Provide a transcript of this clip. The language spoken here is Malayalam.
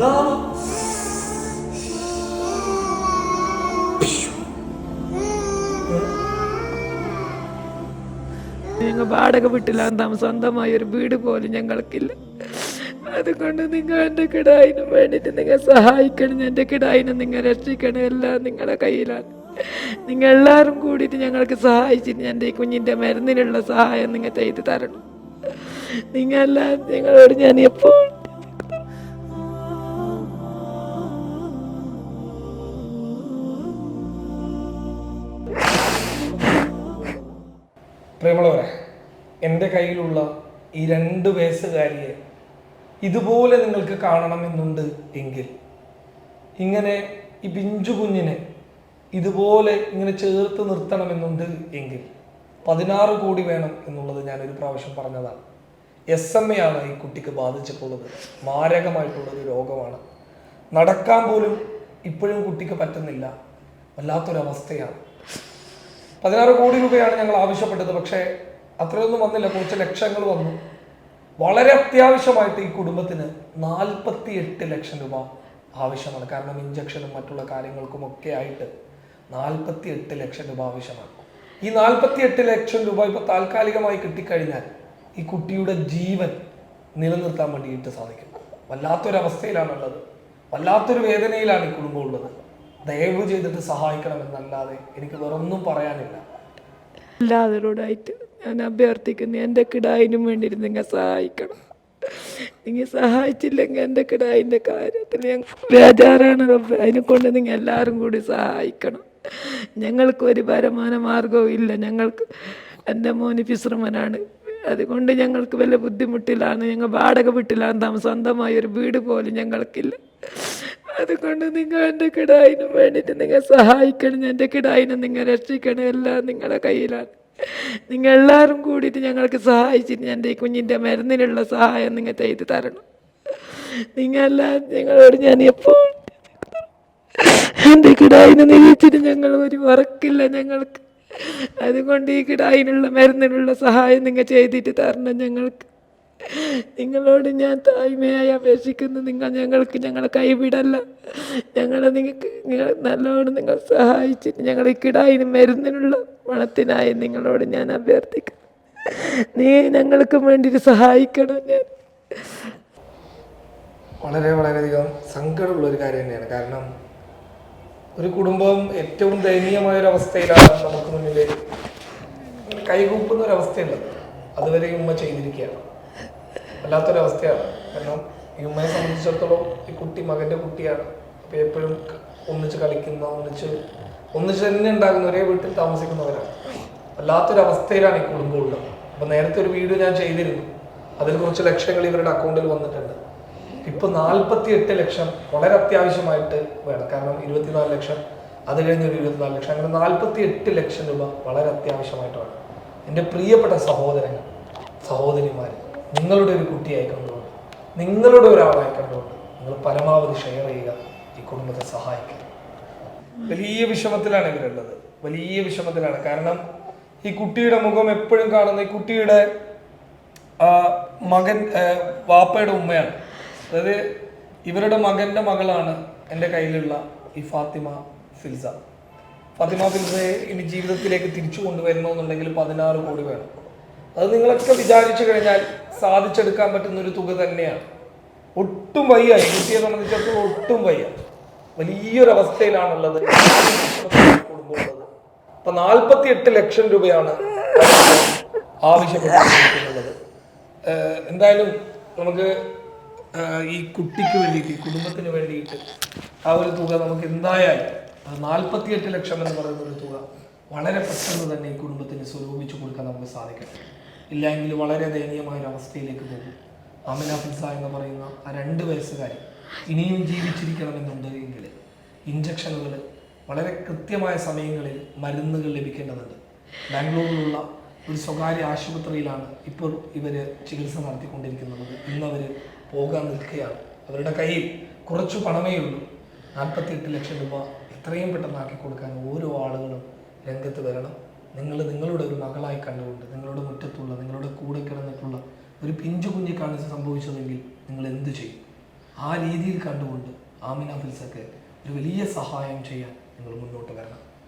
ദാ ഞങ്ങൾ വാടക വീട്ടിലാണ് താമസം സ്വന്തമായ ഒരു വീട് പോലും ഞങ്ങൾക്കില്ല. അതുകൊണ്ട് നിങ്ങൾ എന്റെ കിടായിനും വേണ്ടിയിട്ട് നിങ്ങൾ സഹായിക്കണം എന്റെ കിടായിനെ നിങ്ങൾ രക്ഷിക്കണം എല്ലാം നിങ്ങളുടെ കയ്യിലാണ്. നിങ്ങൾ എല്ലാവരും കൂടിയിട്ട് ഞങ്ങൾക്ക് സഹായിച്ചിട്ട് എന്റെ ഈ കുഞ്ഞിന്റെ മരുന്നിനുള്ള സഹായം നിങ്ങൾ ചെയ്തു തരണം. നിങ്ങളെല്ലാം നിങ്ങളോട് ഞാൻ എപ്പോൾ പ്രിയമുള്ളവരെ എന്റെ കയ്യിലുള്ള ഈ രണ്ട് വയസ്സുകാരിയെ ഇതുപോലെ നിങ്ങൾക്ക് കാണണമെന്നുണ്ട് എങ്കിൽ ഇങ്ങനെ ഈ പിഞ്ചു കുഞ്ഞിനെ ഇതുപോലെ ഇങ്ങനെ ചേർത്ത് നിർത്തണമെന്നുണ്ട് എങ്കിൽ പതിനാറ് കോടി വേണം എന്നുള്ളത് ഞാനൊരു പ്രാവശ്യം പറഞ്ഞതാണ്. എസ് എം എ ആണ് ഈ കുട്ടിക്ക് ബാധിച്ചിട്ടുള്ളത്. മാരകമായിട്ടുള്ളൊരു രോഗമാണ്. നടക്കാൻ പോലും ഇപ്പോഴും കുട്ടിക്ക് പറ്റുന്നില്ല. വല്ലാത്തൊരവസ്ഥയാണ്. പതിനാറ് കോടി രൂപയാണ് ഞങ്ങൾ ആവശ്യപ്പെട്ടത്. പക്ഷേ അത്രയൊന്നും വന്നില്ല. കുറച്ച് ലക്ഷങ്ങൾ വന്നു. വളരെ അത്യാവശ്യമായിട്ട് ഈ കുടുംബത്തിന് നാൽപ്പത്തി എട്ട് ലക്ഷം രൂപ ആവശ്യമാണ്. കാരണം ഇഞ്ചക്ഷനും മറ്റുള്ള കാര്യങ്ങൾക്കും ഒക്കെ ആയിട്ട് നാൽപ്പത്തി എട്ട് ലക്ഷം രൂപ ആവശ്യമാണ്. ഈ നാൽപ്പത്തി എട്ട് ലക്ഷം രൂപ ഇപ്പോൾ താൽക്കാലികമായി കിട്ടിക്കഴിഞ്ഞാൽ ഈ കുട്ടിയുടെ ജീവൻ നിലനിർത്താൻ വേണ്ടിയിട്ട് സാധിക്കും. വല്ലാത്തൊരവസ്ഥയിലാണുള്ളത്. വല്ലാത്തൊരു വേദനയിലാണ് ഈ കുടുംബം ഉള്ളത്. ദയവ് ചെയ്തിട്ട് സഹായിക്കണമെന്നല്ലാതെ എനിക്ക് വേറൊന്നും പറയാനില്ല. എല്ലാവരോടായിട്ട് ഞാൻ അഭ്യർത്ഥിക്കുന്നു എന്റെ കിടായിനും വേണ്ടിയിട്ട് നിങ്ങൾ സഹായിക്കണം. നിങ്ങൾ സഹായിച്ചില്ലെങ്കിൽ എന്റെ കിടായിന്റെ കാര്യത്തിൽ ഞാൻ ബേജാറാണ് റബ്ബേ. അതിനെ കൊണ്ട് നിങ്ങൾ എല്ലാവരും കൂടി സഹായിക്കണം. ഞങ്ങൾക്ക് ഒരു വരുമാന മാർഗവും ഇല്ല. ഞങ്ങൾക്ക് എന്റെ മോന് വിശ്രമനാണ്. അതുകൊണ്ട് ഞങ്ങൾക്ക് വല്ല ബുദ്ധിമുട്ടിലാണ് ഞങ്ങൾ വാടക വീട്ടിലാണ് താമസം സ്വന്തമായ ഒരു വീട് പോലും ഞങ്ങൾക്കില്ല. അതുകൊണ്ട് നിങ്ങൾ എന്റെ കിടായിന് വേണ്ടിയിട്ട് നിങ്ങൾ സഹായിക്കണം. എന്റെ കിടായിനെ നിങ്ങൾ രക്ഷിക്കണം. എല്ലാം നിങ്ങളുടെ കയ്യിലാണ്. നിങ്ങൾ എല്ലാവരും കൂടിയിട്ട് ഞങ്ങൾക്ക് സഹായിച്ചിട്ട് എന്റെ ഈ കുഞ്ഞിന്റെ മരുന്നിനുള്ള സഹായം നിങ്ങൾ ചെയ്തു തരണം. നിങ്ങളെല്ലാം ഞങ്ങളോട് ഞാൻ എപ്പോൾ എന്റെ കിടായിനെ നിരീക്ഷിച്ചിട്ട് ഞങ്ങൾ ഒരു വറക്കില്ല ഞങ്ങൾക്ക്. അതുകൊണ്ട് ഈ കിടായിനുള്ള മരുന്നിനുള്ള സഹായം നിങ്ങൾ ചെയ്തിട്ട് തരണം ഞങ്ങൾക്ക്. നിങ്ങളോട് ഞാൻ താഴ്മയായി അപേക്ഷിക്കുന്നു. നിങ്ങൾ ഞങ്ങൾക്ക് ഞങ്ങളെ കൈവിടല്ല. ഞങ്ങൾ നിങ്ങൾക്ക് നിങ്ങൾ നല്ലോണം നിങ്ങൾ സഹായിച്ചിട്ട് ഞങ്ങൾ ഈ കിടായിന് മരുന്നിനുള്ള പണത്തിനായി നിങ്ങളോട് ഞാൻ അഭ്യർത്ഥിക്കുന്നു. നീ ഞങ്ങൾക്ക് വേണ്ടിയിട്ട് സഹായിക്കണം ഞാൻ. വളരെ വളരെയധികം സങ്കടമുള്ള ഒരു കാര്യം തന്നെയാണ്. കാരണം ഒരു കുടുംബം ഏറ്റവും ദയനീയമായ ഒരു അവസ്ഥയിലാണ് നമുക്ക് മുന്നിൽ കൈകൂപ്പുന്ന ഒരു അവസ്ഥയുള്ളത് അതുവരെ ഉമ്മ ചെയ്തിരിക്കുകയാണ്. വല്ലാത്തൊരവസ്ഥയാണ്. കാരണം ഈ ഉമ്മയെ സംബന്ധിച്ചിടത്തോളം ഈ കുട്ടി മകന്റെ കുട്ടിയാണ്. അപ്പൊ എപ്പോഴും ഒന്നിച്ച് കളിക്കുന്ന ഒന്നിച്ച് ഒന്നിച്ച് തന്നെ ഉണ്ടാകുന്ന ഒരേ വീട്ടിൽ താമസിക്കുന്നവരാണ്. വല്ലാത്തൊരവസ്ഥയിലാണ് ഈ കുടുംബം ഉള്ളത്. അപ്പൊ നേരത്തെ ഒരു വീഡിയോ ഞാൻ ചെയ്തിരുന്നു. അതിൽ കുറച്ച് ലക്ഷങ്ങൾ ഇവരുടെ അക്കൗണ്ടിൽ വന്നിട്ടുണ്ട്. ഇപ്പൊ നാൽപ്പത്തി എട്ട് ലക്ഷം വളരെ അത്യാവശ്യമായിട്ട് വേണം. കാരണം ഇരുപത്തിനാല് ലക്ഷം അത് കഴിഞ്ഞ് ഒരു ഇരുപത്തിനാല് ലക്ഷം അങ്ങനെ നാൽപ്പത്തി എട്ട് ലക്ഷം രൂപ വളരെ അത്യാവശ്യമായിട്ട് വേണം. എന്റെ പ്രിയപ്പെട്ട സഹോദരങ്ങൾ സഹോദരിമാർ നിങ്ങളുടെ ഒരു കുട്ടിയായി കണ്ടുകൊണ്ട് നിങ്ങളുടെ ഒരാളായി കണ്ടുകൊണ്ട് നിങ്ങൾ പരമാവധി ഷെയർ ചെയ്യുക. ഈ കുടുംബത്തെ സഹായിക്കുക. വലിയ വിഷമത്തിലാണ് ഇവരുള്ളത്. വലിയ വിഷമത്തിലാണ്. കാരണം ഈ കുട്ടിയുടെ മുഖം എപ്പോഴും കാണുന്ന ഈ കുട്ടിയുടെ മകൻ വാപ്പയുടെ ഉമ്മയാണ്. അതായത് ഇവരുടെ മകന്റെ മകളാണ് എന്റെ കയ്യിലുള്ള ഈ ഫാത്തിമ ഫിൽസ. ഫാത്തിമ ഫിൽസയെ ഇനി ജീവിതത്തിലേക്ക് തിരിച്ചു കൊണ്ടുവരണമെന്നുണ്ടെങ്കിൽ പതിനാറ് കോടി വേണം. അത് നിങ്ങളൊക്കെ വിചാരിച്ചു കഴിഞ്ഞാൽ സാധിച്ചെടുക്കാൻ പറ്റുന്ന ഒരു തുക തന്നെയാണ്. ഒട്ടും വയ്യ. കുട്ടിയെ സംബന്ധിച്ചിടത്തോളം ഒട്ടും വയ്യ. വലിയൊരു അവസ്ഥയിലാണുള്ളത് കുടുംബമുള്ളത് അപ്പൊ നാൽപ്പത്തി എട്ട് ലക്ഷം രൂപയാണ് ആവശ്യപ്പെട്ടിട്ടുള്ളത് എന്തായാലും നമുക്ക് ഈ കുട്ടിക്ക് വേണ്ടിയിട്ട് കുടുംബത്തിന് വേണ്ടിയിട്ട് ആ ഒരു തുക നമുക്ക് എന്തായാലും നാൽപ്പത്തി എട്ട് ലക്ഷം എന്ന് പറയുന്ന ഒരു തുക വളരെ പെട്ടെന്ന് തന്നെ ഈ കുടുംബത്തിന് സ്വരൂപിച്ചു കൊടുക്കാൻ നമുക്ക് സാധിക്കട്ടെ. ഇല്ലെങ്കിൽ വളരെ ദയനീയമായ ഒരു അവസ്ഥയിലേക്ക് പോകും അമിന ഫിസ എന്ന് പറയുന്ന ആ രണ്ട് വയസ്സുകാരി ഇനിയും ജീവിച്ചിരിക്കണമെന്നുണ്ടെങ്കിൽ ഇഞ്ചക്ഷനുകൾ വളരെ കൃത്യമായ സമയങ്ങളിൽ മരുന്നുകൾ ലഭിക്കേണ്ടതുണ്ട്. ബാംഗ്ലൂരിലുള്ള ഒരു സ്വകാര്യ ആശുപത്രിയിലാണ് ഇപ്പോൾ ഇവർ ചികിത്സ നടത്തിക്കൊണ്ടിരിക്കുന്നത്. ഇന്ന് അവർ പോകാൻ നിൽക്കുകയാണ്. അവരുടെ കയ്യിൽ കുറച്ച് പണമേ ഉള്ളൂ. നാൽപ്പത്തിയെട്ട് ലക്ഷം രൂപ എത്രയും പെട്ടെന്ന് ആക്കി കൊടുക്കാൻ ഓരോ ആളുകളും രംഗത്ത് വരണം. നിങ്ങൾ നിങ്ങളുടെ ഒരു മകളായി കണ്ടുകൊണ്ട് നിങ്ങളുടെ മുറ്റത്തുള്ള നിങ്ങളുടെ കൂടെ കിടന്നിട്ടുള്ള ഒരു പിഞ്ചു കുഞ്ഞിക്കാണ് കാണിച്ച് സംഭവിച്ചതെങ്കിൽ നിങ്ങൾ എന്ത് ചെയ്യും? ആ രീതിയിൽ കണ്ടുകൊണ്ട് ആമിന ഫിൽസൊക്കെ ഒരു വലിയ സഹായം ചെയ്യാൻ നിങ്ങൾ മുന്നോട്ട് വരണം.